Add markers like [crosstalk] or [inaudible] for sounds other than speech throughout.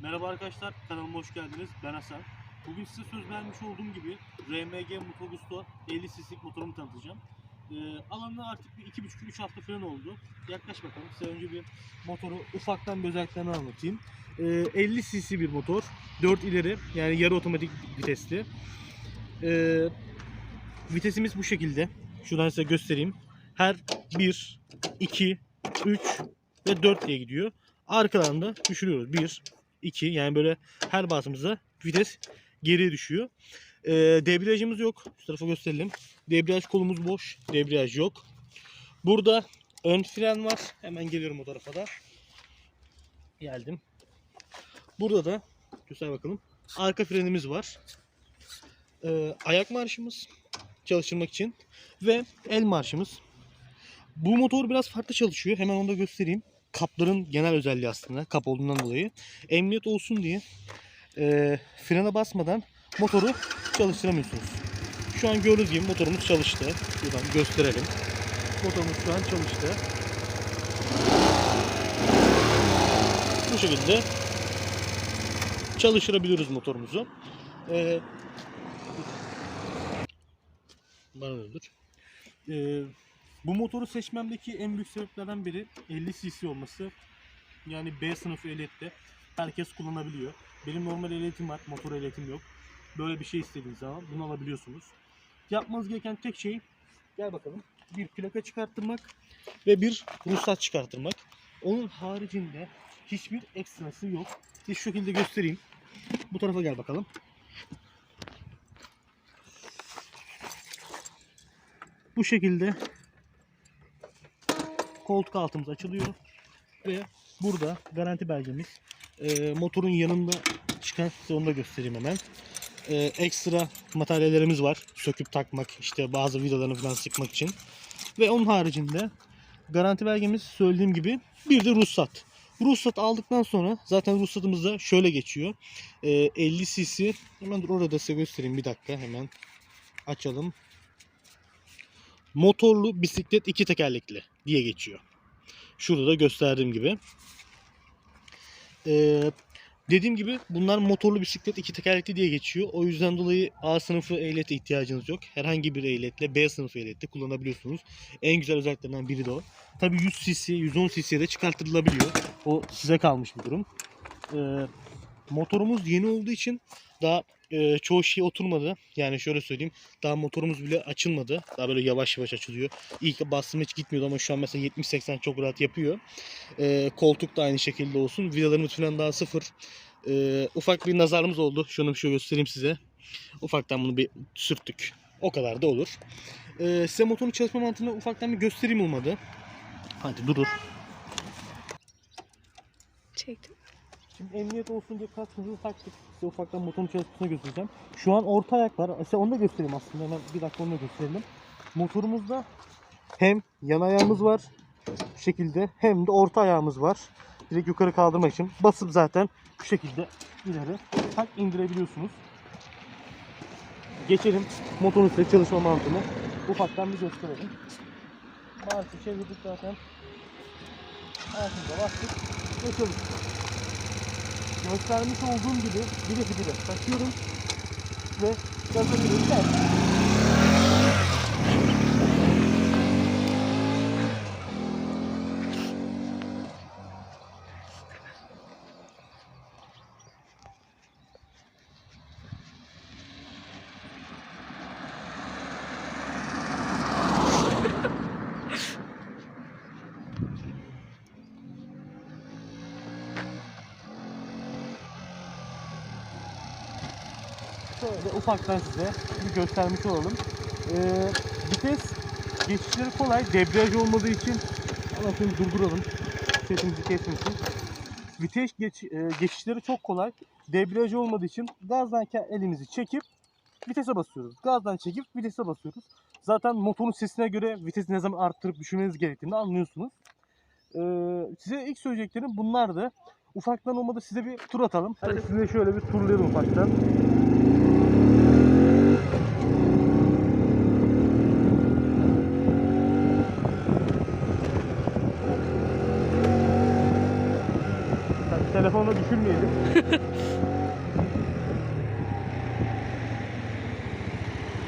Merhaba arkadaşlar, kanalıma hoş geldiniz. Ben Hasan. Bugün size söz vermiş olduğum gibi RMG Moto Gusto 50 cc'lik motorumu tanıtacağım. Ee, alanına artık bir 2,5-3 hafta falan oldu. Yaklaş bakalım. Size önce bir motoru ufaktan bir özelliklerini anlatayım. Ee, 50 cc bir motor. 4 ileri yani yarı otomatik vitesli. Ee, vitesimiz bu şekilde. Şuradan size göstereyim. Her 1, 2, 3 ve 4 diye gidiyor. Arkadan da düşürüyoruz. 1, 2 yani böyle her basımızda vites geriye düşüyor. Ee, debriyajımız yok. Şu tarafa gösterelim. Debriyaj kolumuz boş. Debriyaj yok. Burada ön fren var. Hemen geliyorum o tarafa da. Geldim. Burada da göster bakalım. Arka frenimiz var. Ee, ayak marşımız çalıştırmak için ve el marşımız. Bu motor biraz farklı çalışıyor. Hemen onu da göstereyim kapların genel özelliği aslında kap olduğundan dolayı emniyet olsun diye e, frene basmadan motoru çalıştıramıyorsunuz. Şu an gördüğünüz gibi motorumuz çalıştı. Buradan gösterelim. Motorumuz şu an çalıştı. Bu şekilde çalıştırabiliyoruz motorumuzu. E, bana öldür. E, bu motoru seçmemdeki en büyük sebeplerden biri 50 cc olması. Yani B sınıfı ehliyette herkes kullanabiliyor. Benim normal ehliyetim var, motor ehliyetim yok. Böyle bir şey istediğiniz zaman bunu alabiliyorsunuz. Yapmanız gereken tek şey gel bakalım bir plaka çıkarttırmak ve bir ruhsat çıkarttırmak. Onun haricinde hiçbir ekstrası yok. Size şu şekilde göstereyim. Bu tarafa gel bakalım. Bu şekilde koltuk altımız açılıyor. Ve burada garanti belgemiz. E, motorun yanında çıkan size onu da göstereyim hemen. E, ekstra materyallerimiz var. Söküp takmak işte bazı vidalarını falan sıkmak için. Ve onun haricinde garanti belgemiz söylediğim gibi bir de ruhsat. Ruhsat aldıktan sonra zaten ruhsatımız da şöyle geçiyor. E, 50 cc. Hemen dur orada size göstereyim. Bir dakika hemen açalım. Motorlu bisiklet iki tekerlekli diye geçiyor. Şurada da gösterdiğim gibi. Ee, dediğim gibi bunlar motorlu bisiklet iki tekerlekli diye geçiyor. O yüzden dolayı A sınıfı ehliyete ihtiyacınız yok. Herhangi bir ehliyetle B sınıfı ehliyetle kullanabiliyorsunuz. En güzel özelliklerinden biri de o. Tabi 100 cc, 110 cc'ye de çıkartılabiliyor. O size kalmış bir durum. Ee, motorumuz yeni olduğu için daha e, çoğu şey oturmadı. Yani şöyle söyleyeyim. Daha motorumuz bile açılmadı. Daha böyle yavaş yavaş açılıyor. İlk bastım hiç gitmiyordu ama şu an mesela 70-80 çok rahat yapıyor. E, koltuk da aynı şekilde olsun. Vidalarımız falan daha sıfır. E, ufak bir nazarımız oldu. Şunu şöyle göstereyim size. Ufaktan bunu bir sürttük. O kadar da olur. E, size motorun çalışma mantığını ufaktan bir göstereyim olmadı. Hadi durur. Çektim. Şimdi emniyet olsun diye kaskımızı taktık. Size ufaktan motorun çalışmasını göstereceğim. Şu an orta ayak var. Size onu da göstereyim aslında. Hemen bir dakika onu da gösterelim. Motorumuzda hem yan ayağımız var bu şekilde hem de orta ayağımız var. Direkt yukarı kaldırmak için basıp zaten bu şekilde ileri tak indirebiliyorsunuz. Geçelim motorun size çalışma mantığını ufaktan bir gösterelim. Marşı çevirdik zaten. Altında bastık ve göstermiş olduğum gibi biri biri takıyorum ve gaza veriyorum. Şöyle ufaktan size bir göstermiş olalım. Ee, vites geçişleri kolay. Debriyaj olmadığı için ama şimdi durduralım. Sesimizi kesmesin. Vites geç, e, geçişleri çok kolay. Debriyaj olmadığı için gazdan elimizi çekip vitese basıyoruz. Gazdan çekip vitese basıyoruz. Zaten motorun sesine göre vitesi ne zaman arttırıp düşürmeniz gerektiğini anlıyorsunuz. Ee, size ilk söyleyeceklerim bunlardı. Ufaktan olmadı size bir tur atalım. Hadi size şöyle bir turlayalım ufaktan. Tabii Telefonla düşürmeyelim. [laughs]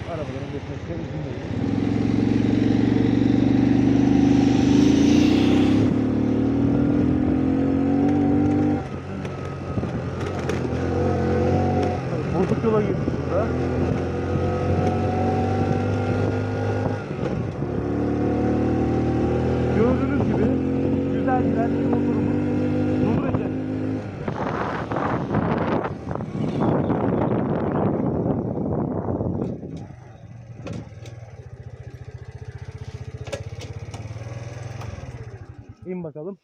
Arabaların geçmesine izin verelim. Bozuk yola girdik burada. Gördüğünüz gibi güzel giden bir motorumuz İn bakalım.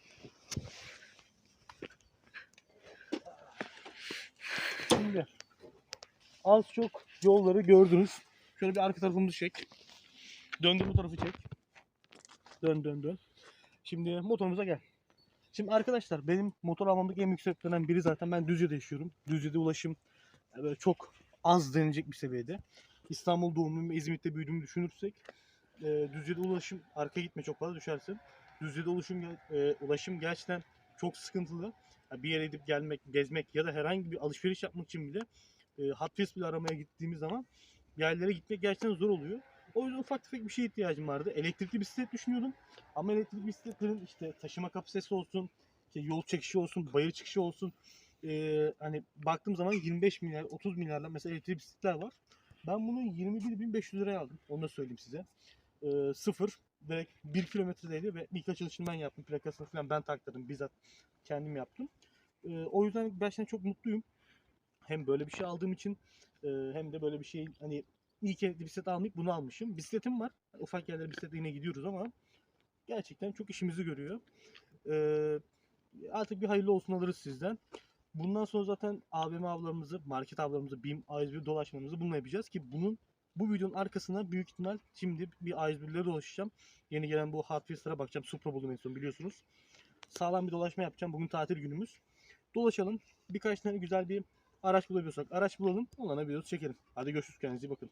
Şimdi az çok yolları gördünüz. Şöyle bir arka tarafımızı çek. Döndür bu tarafı çek. Dön dön dön. Şimdi motorumuza gel. Şimdi arkadaşlar benim motor almamdaki en büyük sebeplerden biri zaten ben Düzce'de yaşıyorum. Düzce'de ulaşım e, böyle çok az denilecek bir seviyede. İstanbul doğumluyum ve İzmit'te büyüdüğümü düşünürsek e, Düzce'de ulaşım arkaya gitme çok fazla düşersin. Düzce'de gel- e, ulaşım gerçekten çok sıkıntılı. Ya bir yere gidip gelmek, gezmek ya da herhangi bir alışveriş yapmak için bile e, Hot bile aramaya gittiğimiz zaman yerlere gitmek gerçekten zor oluyor. O yüzden ufak tefek bir şeye ihtiyacım vardı. Elektrikli bisiklet düşünüyordum. Ama elektrikli bisikletlerin işte taşıma kapasitesi olsun, işte yol çekişi olsun, bayır çıkışı olsun. e, hani baktığım zaman 25 milyar, 30 milyarla mesela elektrikli bisikletler var. Ben bunu 21.500 liraya aldım. Onu da söyleyeyim size. E, sıfır. Direkt 1 kilometredeydi ve ilk açılışını ben yaptım. Plakasını falan ben taktırdım. Bizzat kendim yaptım. E, o yüzden gerçekten çok mutluyum. Hem böyle bir şey aldığım için e, hem de böyle bir şey hani ilk elektrikli bisiklet almayıp bunu almışım. Bisikletim var. Ufak yerlere bisikletle yine gidiyoruz ama gerçekten çok işimizi görüyor. Ee, artık bir hayırlı olsun alırız sizden. Bundan sonra zaten AVM avlarımızı, market avlarımızı, BİM, A101 dolaşmamızı bununla yapacağız ki bunun bu videonun arkasına büyük ihtimal şimdi bir A101'lere dolaşacağım. Yeni gelen bu Hot Wheels'lara bakacağım. Supra buldum en son biliyorsunuz. Sağlam bir dolaşma yapacağım. Bugün tatil günümüz. Dolaşalım. Birkaç tane güzel bir araç bulabiliyorsak araç bulalım. Videosu çekelim. Hadi görüşürüz. Kendinize iyi bakın.